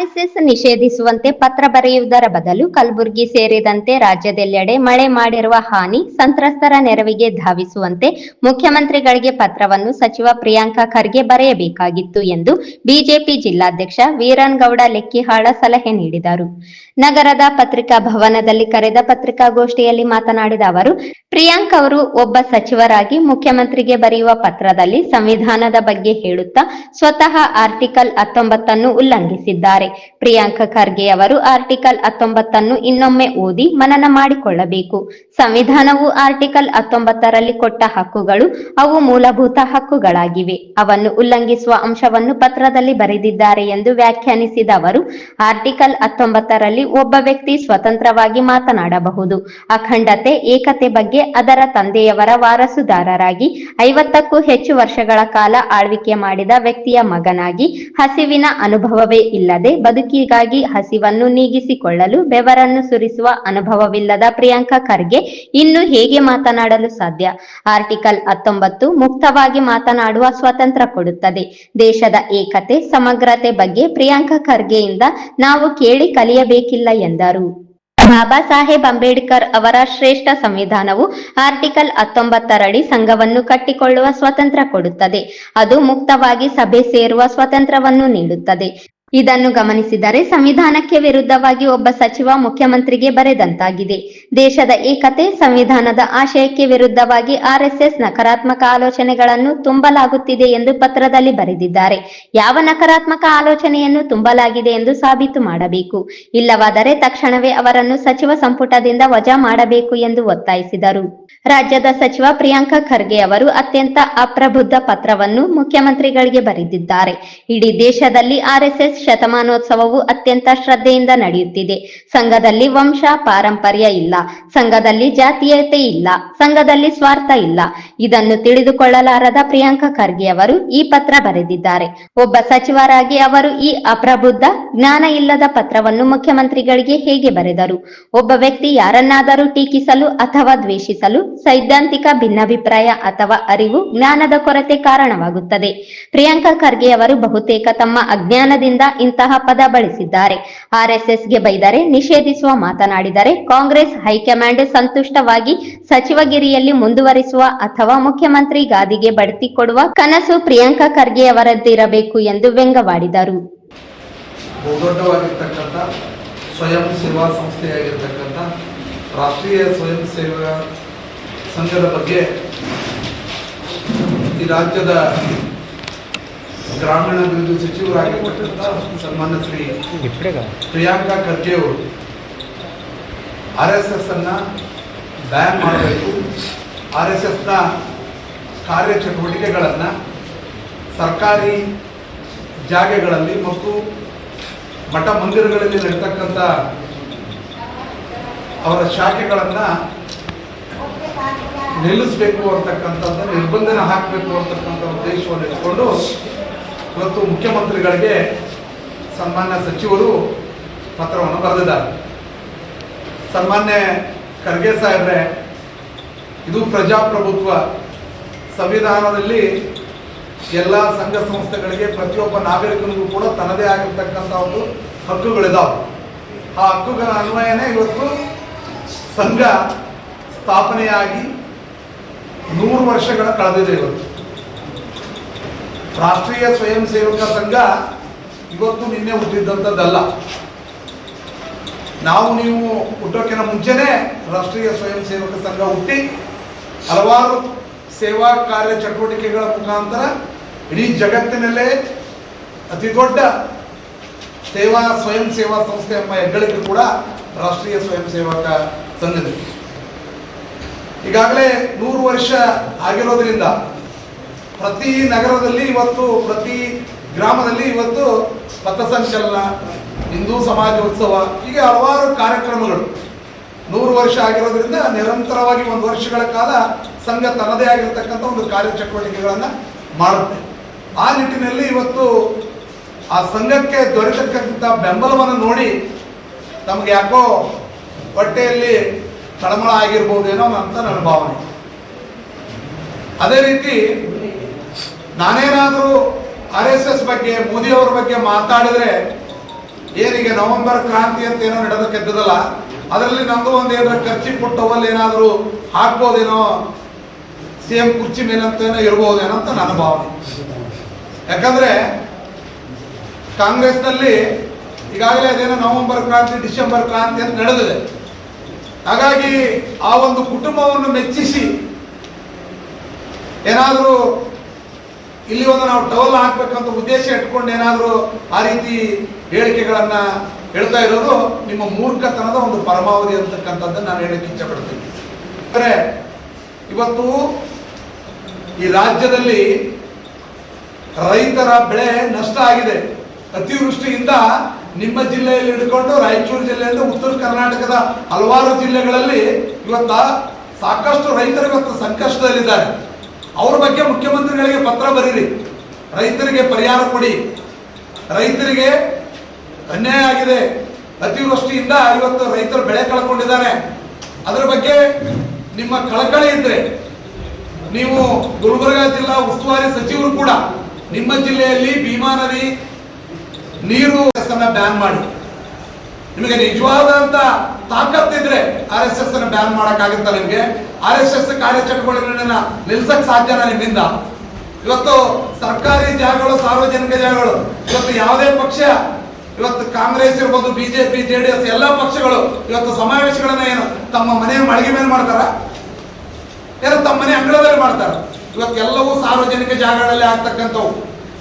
RSS ನಿಷೇಧಿಸುವಂತೆ ಪತ್ರ ಬರೆಯುವುದರ ಬದಲು ಕಲಬುರಗಿ ಸೇರಿದಂತೆ ರಾಜ್ಯದೆಲ್ಲೆಡೆ ಮಳೆ ಮಾಡಿರುವ ಹಾನಿ ಸಂತ್ರಸ್ತರ ನೆರವಿಗೆ ಧಾವಿಸುವಂತೆ ಮುಖ್ಯಮಂತ್ರಿಗಳಿಗೆ ಪತ್ರವನ್ನು ಸಚಿವ ಪ್ರಿಯಾಂಕ ಖರ್ಗೆ ಬರೆಯಬೇಕಾಗಿತ್ತು ಎಂದು ಬಿಜೆಪಿ ಜಿಲ್ಲಾಧ್ಯಕ್ಷ ವೀರನ್ಗೌಡ ಲೆಕ್ಕಿಹಾಳ ಸಲಹೆ ನೀಡಿದರು. ನಗರದ ಪತ್ರಿಕಾ ಭವನದಲ್ಲಿ ಕರೆದ ಪತ್ರಿಕಾಗೋಷ್ಠಿಯಲ್ಲಿ ಮಾತನಾಡಿದ ಅವರು ಪ್ರಿಯಾಂಕ್ ಅವರು ಒಬ್ಬ ಸಚಿವರಾಗಿ ಮುಖ್ಯಮಂತ್ರಿಗೆ ಬರೆಯುವ ಪತ್ರದಲ್ಲಿ ಸಂವಿಧಾನದ ಬಗ್ಗೆ ಹೇಳುತ್ತಾ ಸ್ವತಃ ಆರ್ಟಿಕಲ್ ಹತ್ತೊಂಬತ್ತನ್ನು ಉಲ್ಲಂಘಿಸಿದ್ದಾರೆ. ಪ್ರಿಯಾಂಕ ಖರ್ಗೆ ಅವರು ಆರ್ಟಿಕಲ್ ಹತ್ತೊಂಬತ್ತನ್ನು ಇನ್ನೊಮ್ಮೆ ಓದಿ ಮನನ ಮಾಡಿಕೊಳ್ಳಬೇಕು. ಸಂವಿಧಾನವು ಆರ್ಟಿಕಲ್ ಹತ್ತೊಂಬತ್ತರಲ್ಲಿ ಕೊಟ್ಟ ಹಕ್ಕುಗಳು, ಅವು ಮೂಲಭೂತ ಹಕ್ಕುಗಳಾಗಿವೆ. ಅವನ್ನು ಉಲ್ಲಂಘಿಸುವ ಅಂಶವನ್ನು ಪತ್ರದಲ್ಲಿ ಬರೆದಿದ್ದಾರೆ ಎಂದು ವ್ಯಾಖ್ಯಾನಿಸಿದ ಅವರು ಆರ್ಟಿಕಲ್ ಹತ್ತೊಂಬತ್ತರಲ್ಲಿ ಒಬ್ಬ ವ್ಯಕ್ತಿ ಸ್ವತಂತ್ರವಾಗಿ ಮಾತನಾಡಬಹುದು. ಅಖಂಡತೆ, ಏಕತೆ ಬಗ್ಗೆ ಅದರ ತಂದೆಯವರ ವಾರಸುದಾರರಾಗಿ, ಐವತ್ತಕ್ಕೂ ಹೆಚ್ಚು ವರ್ಷಗಳ ಕಾಲ ಆಳ್ವಿಕೆ ಮಾಡಿದ ವ್ಯಕ್ತಿಯ ಮಗನಾಗಿ ಹಸಿವಿನ ಅನುಭವವೇ ಇಲ್ಲದೆ ಬದುಕಿಗಾಗಿ ಹಸಿವನ್ನು ನೀಗಿಸಿಕೊಳ್ಳಲು ಬೆವರನ್ನು ಸುರಿಸುವ ಅನುಭವವಿಲ್ಲದ ಪ್ರಿಯಾಂಕಾ ಖರ್ಗೆ ಇನ್ನು ಹೇಗೆ ಮಾತನಾಡಲು ಸಾಧ್ಯ? ಆರ್ಟಿಕಲ್ ಹತ್ತೊಂಬತ್ತು ಮುಕ್ತವಾಗಿ ಮಾತನಾಡುವ ಸ್ವಾತಂತ್ರ್ಯ ಕೊಡುತ್ತದೆ. ದೇಶದ ಏಕತೆ, ಸಮಗ್ರತೆ ಬಗ್ಗೆ ಪ್ರಿಯಾಂಕಾ ಖರ್ಗೆಯಿಂದ ನಾವು ಕೇಳಿ ಕಲಿಯಬೇಕಿಲ್ಲ ಎಂದರು. ಬಾಬಾ ಸಾಹೇಬ್ ಅಂಬೇಡ್ಕರ್ ಅವರ ಶ್ರೇಷ್ಠ ಸಂವಿಧಾನವು ಆರ್ಟಿಕಲ್ ಹತ್ತೊಂಬತ್ತರಡಿ ಸಂಘವನ್ನು ಕಟ್ಟಿಕೊಳ್ಳುವ ಸ್ವತಂತ್ರ ಕೊಡುತ್ತದೆ. ಅದು ಮುಕ್ತವಾಗಿ ಸಭೆ ಸೇರುವ ಸ್ವತಂತ್ರವನ್ನು ನೀಡುತ್ತದೆ. ಇದನ್ನು ಗಮನಿಸಿದರೆ ಸಂವಿಧಾನಕ್ಕೆ ವಿರುದ್ಧವಾಗಿ ಒಬ್ಬ ಸಚಿವ ಮುಖ್ಯಮಂತ್ರಿಗೆ ಬರೆದಂತಾಗಿದೆ. ದೇಶದ ಏಕತೆ, ಸಂವಿಧಾನದ ಆಶಯಕ್ಕೆ ವಿರುದ್ಧವಾಗಿ ಆರ್ಎಸ್ಎಸ್ ನಕಾರಾತ್ಮಕ ಆಲೋಚನೆಗಳನ್ನು ತುಂಬಲಾಗುತ್ತಿದೆ ಎಂದು ಪತ್ರದಲ್ಲಿ ಬರೆದಿದ್ದಾರೆ. ಯಾವ ನಕಾರಾತ್ಮಕ ಆಲೋಚನೆಯನ್ನು ತುಂಬಲಾಗಿದೆ ಎಂದು ಸಾಬೀತು ಮಾಡಬೇಕು. ಇಲ್ಲವಾದರೆ ತಕ್ಷಣವೇ ಅವರನ್ನು ಸಚಿವ ಸಂಪುಟದಿಂದ ವಜಾ ಮಾಡಬೇಕು ಎಂದು ಒತ್ತಾಯಿಸಿದರು. ರಾಜ್ಯದ ಸಚಿವ ಪ್ರಿಯಾಂಕ ಖರ್ಗೆ ಅವರು ಅತ್ಯಂತ ಅಪ್ರಬುದ್ಧ ಪತ್ರವನ್ನು ಮುಖ್ಯಮಂತ್ರಿಗಳಿಗೆ ಬರೆದಿದ್ದಾರೆ. ಇಡೀ ದೇಶದಲ್ಲಿ ಆರ್ಎಸ್ಎಸ್ ಶತಮಾನೋತ್ಸವವು ಅತ್ಯಂತ ಶ್ರದ್ಧೆಯಿಂದ ನಡೆಯುತ್ತಿದೆ. ಸಂಘದಲ್ಲಿ ವಂಶ ಪಾರಂಪರ್ಯ ಇಲ್ಲ. ಸಂಘದಲ್ಲಿ ಜಾತೀಯತೆ ಇಲ್ಲ. ಸಂಘದಲ್ಲಿ ಸ್ವಾರ್ಥ ಇಲ್ಲ. ಇದನ್ನು ತಿಳಿದುಕೊಳ್ಳಲಾರದ ಪ್ರಿಯಾಂಕಾ ಖರ್ಗೆ ಅವರು ಈ ಪತ್ರ ಬರೆದಿದ್ದಾರೆ. ಒಬ್ಬ ಸಚಿವರಾಗಿ ಅವರು ಈ ಅಪ್ರಬುದ್ಧ, ಜ್ಞಾನ ಇಲ್ಲದ ಪತ್ರವನ್ನು ಮುಖ್ಯಮಂತ್ರಿಗಳಿಗೆ ಹೇಗೆ ಬರೆದರು? ಒಬ್ಬ ವ್ಯಕ್ತಿ ಯಾರನ್ನಾದರೂ ಟೀಕಿಸಲು ಅಥವಾ ದ್ವೇಷಿಸಲು ಸೈದ್ಧಾಂತಿಕ ಭಿನ್ನಾಭಿಪ್ರಾಯ ಅಥವಾ ಅರಿವು ಜ್ಞಾನದ ಕೊರತೆ ಕಾರಣವಾಗುತ್ತದೆ. ಪ್ರಿಯಾಂಕಾ ಖರ್ಗೆ ಅವರು ಬಹುತೇಕ ತಮ್ಮ ಅಜ್ಞಾನದಿಂದ ಇಂತಹ ಪದ ಬಳಸಿದ್ದಾರೆ. ಆರ್ಎಸ್ಎಸ್ಗೆ ಬೈದರೆ, ನಿಷೇಧಿಸುವ, ಮಾತನಾಡಿದರೆ ಕಾಂಗ್ರೆಸ್ ಹೈಕಮಾಂಡ್ ಸಂತುಷ್ಟವಾಗಿ ಸಚಿವಗಿರಿಯಲ್ಲಿ ಮುಂದುವರಿಸುವ ಅಥವಾ ಮುಖ್ಯಮಂತ್ರಿ ಗಾದಿಗೆ ಬಡ್ತಿ ಕೊಡುವ ಕನಸು ಪ್ರಿಯಾಂಕಾ ಖರ್ಗೆ ಅವರದ್ದಿರಬೇಕು ಎಂದು ವ್ಯಂಗ್ಯವಾಡಿದರು ಸ್ವಯಂ ಸೇವಾ ಸಂಸ್ಥೆಯಾಗಿರ್ತಕ್ಕಂಥ ರಾಷ್ಟ್ರೀಯ ಸ್ವಯಂ ಸೇವಾ ಸಂಘದ ಬಗ್ಗೆ ಈ ರಾಜ್ಯದ ಗ್ರಾಮೀಣಾಭಿವೃದ್ಧಿ ಸಚಿವರಾಗಿರ್ತಕ್ಕಂಥ ಸನ್ಮಾನ್ಯ ಶ್ರೀ ಪ್ರಿಯಾಂಕಾ ಖರ್ಗೆ ಅವರು ಆರ್ ಎಸ್ ಎಸ್ ಅನ್ನ ಬ್ಯಾನ್ ಮಾಡಬೇಕು. ಆರ್ ಎಸ್ ಎಸ್ನ ಕಾರ್ಯಚಟುವಟಿಕೆಗಳನ್ನು ಸರ್ಕಾರಿ ಜಾಗಗಳಲ್ಲಿ ಮತ್ತು ಮಠ ಮಂದಿರಗಳಲ್ಲಿ ನಡೀತಕ್ಕಂಥ ಅವರ ಶಾಖೆಗಳನ್ನು ನಿಲ್ಲಿಸಬೇಕು ಅಂತಕ್ಕಂಥದ್ದು ನಿರ್ಬಂಧನ ಹಾಕಬೇಕು ಅಂತಕ್ಕಂಥ ಉದ್ದೇಶವನ್ನು ಇಟ್ಕೊಂಡು ಇವತ್ತು ಮುಖ್ಯಮಂತ್ರಿಗಳಿಗೆ ಸನ್ಮಾನ್ಯ ಸಚಿವರು ಪತ್ರವನ್ನು ಬರೆದಿದ್ದಾರೆ. ಸನ್ಮಾನ್ಯ ಖರ್ಗೆ ಸಾಹೇಬ್ರೆ ಇದು ಪ್ರಜಾಪ್ರಭುತ್ವ. ಸಂವಿಧಾನದಲ್ಲಿ ಎಲ್ಲ ಸಂಘ ಸಂಸ್ಥೆಗಳಿಗೆ ಪ್ರತಿಯೊಬ್ಬ ನಾಗರಿಕನಿಗೂ ಕೂಡ ತನ್ನದೇ ಆಗಿರ್ತಕ್ಕಂಥ ಒಂದು ಹಕ್ಕುಗಳಿದಾವೆ. ಆ ಹಕ್ಕುಗಳ ಅನ್ವಯನೇ ಇವತ್ತು ಸಂಘ ಸ್ಥಾಪನೆಯಾಗಿ ನೂರು ವರ್ಷಗಳ ಕಳೆದಿದೆ ಇವತ್ತು. ರಾಷ್ಟ್ರೀಯ ಸ್ವಯಂ ಸೇವಕ ಸಂಘ ಇವತ್ತು ನಿನ್ನೆ ಹುಟ್ಟಿದ್ದಂಥದ್ದಲ್ಲ ನಾವು ನೀವು ಹುಟ್ಟೋಕ್ಕಿಂತ ಮುಂಚೆನೇ ರಾಷ್ಟ್ರೀಯ ಸ್ವಯಂ ಸೇವಕ ಸಂಘ ಹುಟ್ಟಿ ಹಲವಾರು ಸೇವಾ ಕಾರ್ಯ ಚಟುವಟಿಕೆಗಳ ಮುಖಾಂತರ ಇಡೀ ಜಗತ್ತಿನಲ್ಲೇ ಅತಿ ದೊಡ್ಡ ಸೇವಾ ಸ್ವಯಂ ಸೇವಾ ಸಂಸ್ಥೆ ಎಂಬ ಹೆಗ್ಗಳಿಕೆ ಕೂಡ ರಾಷ್ಟ್ರೀಯ ಸ್ವಯಂ ಸೇವಕ ಸಂಘದ. ಈಗಾಗಲೇ ನೂರು ವರ್ಷ ಆಗಿರೋದ್ರಿಂದ ಪ್ರತಿ ನಗರದಲ್ಲಿ ಇವತ್ತು, ಪ್ರತಿ ಗ್ರಾಮದಲ್ಲಿ ಇವತ್ತು ಪಥಸಂಚಲನ ಹಿಂದೂ ಸಮಾಜ ಉತ್ಸವ ಹೀಗೆ ಹಲವಾರು ಕಾರ್ಯಕ್ರಮಗಳು. ನೂರು ವರ್ಷ ಆಗಿರೋದ್ರಿಂದ ನಿರಂತರವಾಗಿ ಒಂದು ವರ್ಷಗಳ ಕಾಲ ಸಂಘ ತನ್ನದೇ ಆಗಿರತಕ್ಕಂಥ ಒಂದು ಕಾರ್ಯಚಟುವಟಿಕೆಗಳನ್ನು ಮಾಡುತ್ತೆ. ಆ ನಿಟ್ಟಿನಲ್ಲಿ ಇವತ್ತು ಆ ಸಂಘಕ್ಕೆ ದೊರೆತಕ್ಕಂಥ ಬೆಂಬಲವನ್ನು ನೋಡಿ ನಮ್ಗೆ ಯಾಕೋ ಹೊಟ್ಟೆಯಲ್ಲಿ ತಳಮಳ ಆಗಿರ್ಬೋದೇನೋ ಅಂತ ನನ್ನ ಭಾವನೆ. ಅದೇ ರೀತಿ ನಾನೇನಾದರೂ ಆರ್ ಎಸ್ ಎಸ್ ಬಗ್ಗೆ, ಮೋದಿ ಅವರ ಬಗ್ಗೆ ಮಾತಾಡಿದ್ರೆ ಏನಿಗೆ ನವೆಂಬರ್ ಕ್ರಾಂತಿ ಅಂತ ಏನೋ ನಡೆದಕ್ಕೆದ್ದದಲ್ಲ ಅದರಲ್ಲಿ ನಮ್ದು ಒಂದು ಏನಾರ ಖರ್ಚಿ ಪುಟ್ಟವಲ್ಲಿ ಏನಾದರೂ ಹಾಕ್ಬೋದೇನೋ ಸಿ ಎಂ ಕುರ್ಚಿ ಮೇಲಂತೇನೋ ಇರ್ಬೋದೇನೋ ಅಂತ ನನ್ನ ಭಾವನೆ. ಯಾಕಂದ್ರೆ ಕಾಂಗ್ರೆಸ್ನಲ್ಲಿ ಈಗಾಗಲೇ ಅದೇನೋ ನವೆಂಬರ್ ಕ್ರಾಂತಿ, ಡಿಸೆಂಬರ್ ಕ್ರಾಂತಿ ಅಂತ ನಡೆದಿದೆ. ಹಾಗಾಗಿ ಆ ಒಂದು ಕುಟುಂಬವನ್ನು ಮೆಚ್ಚಿಸಿ ಏನಾದರೂ ಇಲ್ಲಿ ಒಂದು ನಾವು ಟವಲ್ ಹಾಕ್ಬೇಕಂತ ಉದ್ದೇಶ ಇಟ್ಕೊಂಡು ಏನಾದರೂ ಆ ರೀತಿ ಹೇಳಿಕೆಗಳನ್ನ ಹೇಳ್ತಾ ಇರೋದು ನಿಮ್ಮ ಮೂರ್ಖತನದ ಒಂದು ಪರಮಾವಧಿ ಅಂತಕ್ಕಂಥದ್ದನ್ನು ನಾನು ಹೇಳಕ್ಕೆ ಇಚ್ಛಪಡ್ತೀನಿ ಅಂದರೆ ಇವತ್ತು ಈ ರಾಜ್ಯದಲ್ಲಿ ರೈತರ ಬೆಳೆ ನಷ್ಟ ಆಗಿದೆ. ಅತಿವೃಷ್ಟಿಯಿಂದ ನಿಮ್ಮ ಜಿಲ್ಲೆಯಲ್ಲಿ ಹಿಡ್ಕೊಂಡು ರಾಯಚೂರು ಜಿಲ್ಲೆಯಿಂದ ಉತ್ತರ ಕರ್ನಾಟಕದ ಹಲವಾರು ಜಿಲ್ಲೆಗಳಲ್ಲಿ ಇವತ್ತ ಸಾಕಷ್ಟು ರೈತರು ಇವತ್ತು ಸಂಕಷ್ಟದಲ್ಲಿದ್ದಾರೆ. ಅವ್ರ ಬಗ್ಗೆ ಮುಖ್ಯಮಂತ್ರಿಗಳಿಗೆ ಪತ್ರ ಬರೀರಿ. ರೈತರಿಗೆ ಪರಿಹಾರ ಕೊಡಿ. ರೈತರಿಗೆ ಅನ್ಯಾಯ ಆಗಿದೆ. ಅತಿವೃಷ್ಟಿಯಿಂದ ಇವತ್ತು ರೈತರು ಬೆಳೆ ಕಳ್ಕೊಂಡಿದ್ದಾರೆ. ಅದರ ಬಗ್ಗೆ ನಿಮ್ಮ ಕಳಕಳಿ ಇದ್ರೆ, ನೀವು ಗುಲ್ಬರ್ಗ ಜಿಲ್ಲಾ ಉಸ್ತುವಾರಿ ಸಚಿವರು ಕೂಡ ನಿಮ್ಮ ಜಿಲ್ಲೆಯಲ್ಲಿ ಭೀಮಾ ನದಿ ನೀರು ಬ್ಯಾನ್ ಮಾಡಿ. ನಿಮಗೆ ನಿಜವಾದಂತ ತಾಕತ್ತಿದ್ರೆ ಆರ್ ಎಸ್ ಎಸ್ ಬ್ಯಾನ್ ಮಾಡಕ್ಕಾಗುತ್ತಾ ನಿಮಗೆ? ಆರ್ ಎಸ್ ಎಸ್ ಕಾರ್ಯಚಟುವಟಿಕೆಗಳನ್ನ ನಿಲ್ಸಕ್ ಸಾಧ್ಯನ ನಿಮ್ಮಿಂದ? ಇವತ್ತು ಸರ್ಕಾರಿ ಜಾಗಗಳು, ಸಾರ್ವಜನಿಕ ಜಾಗಗಳು, ಇವತ್ತು ಯಾವುದೇ ಪಕ್ಷ ಇವತ್ತು ಕಾಂಗ್ರೆಸ್ ಇರ್ಬೋದು, ಬಿಜೆಪಿ ಜೆ ಡಿ ಎಸ್ ಎಲ್ಲ ಪಕ್ಷಗಳು ಇವತ್ತು ಸಮಾವೇಶಗಳನ್ನ ಏನು ತಮ್ಮ ಮನೆ ಮಳಿಗೆ ಮೇಲೆ ಮಾಡ್ತಾರ? ಏನೋ ತಮ್ಮ ಮನೆ ಅಂಗಳದಲ್ಲಿ ಮಾಡ್ತಾರ? ಇವತ್ತೆಲ್ಲವೂ ಸಾರ್ವಜನಿಕ ಜಾಗಗಳಲ್ಲಿ ಆಗ್ತಕ್ಕಂಥವು.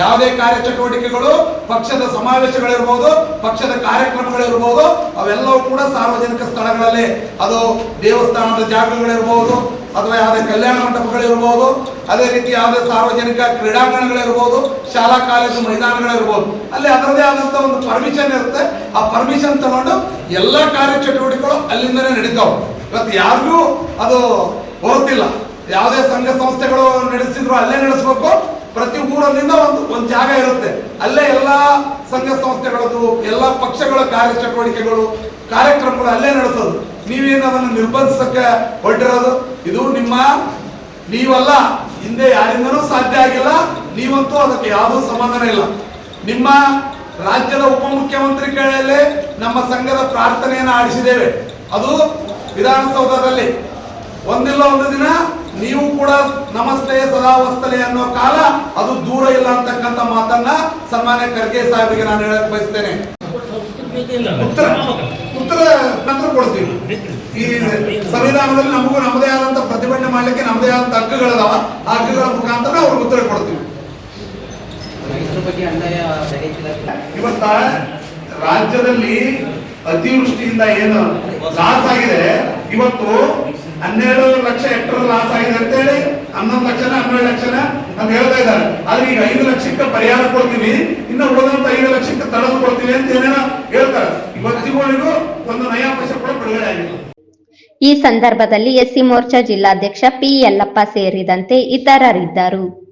ಯಾವುದೇ ಕಾರ್ಯಚಟುವಟಿಕೆಗಳು ಪಕ್ಷದ ಸಮಾವೇಶಗಳಿರ್ಬೋದು, ಪಕ್ಷದ ಕಾರ್ಯಕ್ರಮಗಳಿರ್ಬೋದು, ಅವೆಲ್ಲವೂ ಕೂಡ ಸಾರ್ವಜನಿಕ ಸ್ಥಳಗಳಲ್ಲಿ. ಅದು ದೇವಸ್ಥಾನದ ಜಾಗಗಳಿರ್ಬೋದು ಅಥವಾ ಯಾವುದೇ ಕಲ್ಯಾಣ ಮಂಟಪಗಳಿರ್ಬೋದು, ಅದೇ ರೀತಿ ಯಾವುದೇ ಸಾರ್ವಜನಿಕ ಕ್ರೀಡಾಂಗಣಗಳಿರ್ಬೋದು, ಶಾಲಾ ಕಾಲೇಜು ಮೈದಾನಗಳಿರ್ಬೋದು, ಅಲ್ಲಿ ಅದರದೇ ಆದಂತ ಒಂದು ಪರ್ಮಿಷನ್ ಇರುತ್ತೆ. ಆ ಪರ್ಮಿಷನ್ ತಗೊಂಡು ಎಲ್ಲ ಕಾರ್ಯಚಟುವಟಿಕೆಗಳು ಅಲ್ಲಿಂದನೇ ನಡೀತಾವೆ. ಇವತ್ತು ಯಾರಿಗೂ ಅದು ಹೊರತಿಲ್ಲ ಯಾವುದೇ ಸಂಘ ಸಂಸ್ಥೆಗಳು ನಡೆಸಿದ್ರು ಅಲ್ಲೇ ನಡೆಸಬೇಕು. ಪ್ರತಿ ಊರಲ್ಲಿಂದ ಒಂದು ಒಂದು ಜಾಗ ಇರುತ್ತೆ. ಅಲ್ಲೇ ಎಲ್ಲ ಸಂಘ ಸಂಸ್ಥೆಗಳದ್ದು, ಎಲ್ಲ ಪಕ್ಷಗಳ ಕಾರ್ಯಚಟುವಟಿಕೆಗಳು, ಕಾರ್ಯಕ್ರಮಗಳು ಅಲ್ಲೇ ನಡೆಸೋದು. ನೀವೇನು ಅದನ್ನು ನಿರ್ಬಂಧಿಸಕ್ಕೆ ಹೊರಟಿರೋದು? ಇದು ನಿಮ್ಮ ನೀವಲ್ಲ ಹಿಂದೆ ಯಾರಿಂದನೂ ಸಾಧ್ಯ ಆಗಿಲ್ಲ ನೀವಂತೂ ಅದಕ್ಕೆ ಯಾವುದೂ ಸಮಾಧಾನ ಇಲ್ಲ. ನಿಮ್ಮ ರಾಜ್ಯದ ಉಪಮುಖ್ಯಮಂತ್ರಿ ಕೈಯಲ್ಲೇ ನಮ್ಮ ಸಂಘದ ಪ್ರಾರ್ಥನೆಯನ್ನು ಆಡಿಸಿದ್ದೇವೆ. ಅದು ವಿಧಾನಸೌಧದಲ್ಲಿ. ಒಂದಿಲ್ಲ ಒಂದು ದಿನ ನೀವು ಕೂಡ ನಮಸ್ತೆ ಸದಾವಸ್ತಲೆ ಅನ್ನೋ ಕಾಲ ಅದು ದೂರ ಇಲ್ಲ ಅಂತಕ್ಕಂಥ ಮಾತನ್ನ ಸನ್ಮಾನ್ಯ ಖರ್ಗೆ ಸಾಹೇಬರಿಗೆ ನಾನು ಹೇಳಕ್ ಬಯಸ್ತೇನೆ. ಉತ್ತರ ಉತ್ತರ. ನಂತರ ಕೊಡ್ತೀವಿ. ಈ ಸಂವಿಧಾನದಲ್ಲಿ ನಮಗೂ ನಮ್ಮದೇ ಆದಂತ ಪ್ರತಿಭಟನೆ ಮಾಡಲಿಕ್ಕೆ ನಮ್ಮದೇ ಆದಂತ ಹಕ್ಕುಗಳದಾವ. ಆ ಹಕ್ಕುಗಳ ಮುಖಾಂತರ ಅವ್ರಿಗೆ ಉತ್ತರ ಕೊಡ್ತೀವಿ. ಇವತ್ತ ರಾಜ್ಯದಲ್ಲಿ ಅತಿವೃಷ್ಟಿಯಿಂದ ಏನು ಲಾಸ್ ಆಗಿದೆ? ಇವತ್ತು ಹನ್ನೆರಡು ಲಕ್ಷ ಹೆಕ್ಟರ್ ಲಾಸ್ ಆಗಿದೆ ಅಂತ ಹೇಳಿ ಹನ್ನೊಂದು ಲಕ್ಷನ ಹನ್ನೆರಡು ಲಕ್ಷನ ಅಂತ ಹೇಳ್ತಾ ಇದ್ದಾರೆ. ಆದ್ರೆ ಈಗ ಐದು ಲಕ್ಷಕ್ಕೆ ಪರಿಹಾರ ಕೊಡ್ತೀವಿ ಇನ್ನು ಉಳಿದಂತ ಐದು ಲಕ್ಷಕ್ಕೆ ತಡೆದು ಕೊಡ್ತೀವಿ ಅಂತ ಏನೇನೋ ಹೇಳ್ತಾರೆ ಇವತ್ತಿಗೂ ಒಂದು ನಯಾ ಪೈಸೆ ಕೂಡ ಬಿಡುಗಡೆ ಆಗಿದೆ ಈ ಸಂದರ್ಭದಲ್ಲಿ ಎಸ್ಸಿ ಮೋರ್ಚಾ ಜಿಲ್ಲಾಧ್ಯಕ್ಷ ಪಿ ಯಲ್ಲಪ್ಪ ಸೇರಿದಂತೆ ಇತರರಿದ್ದರು.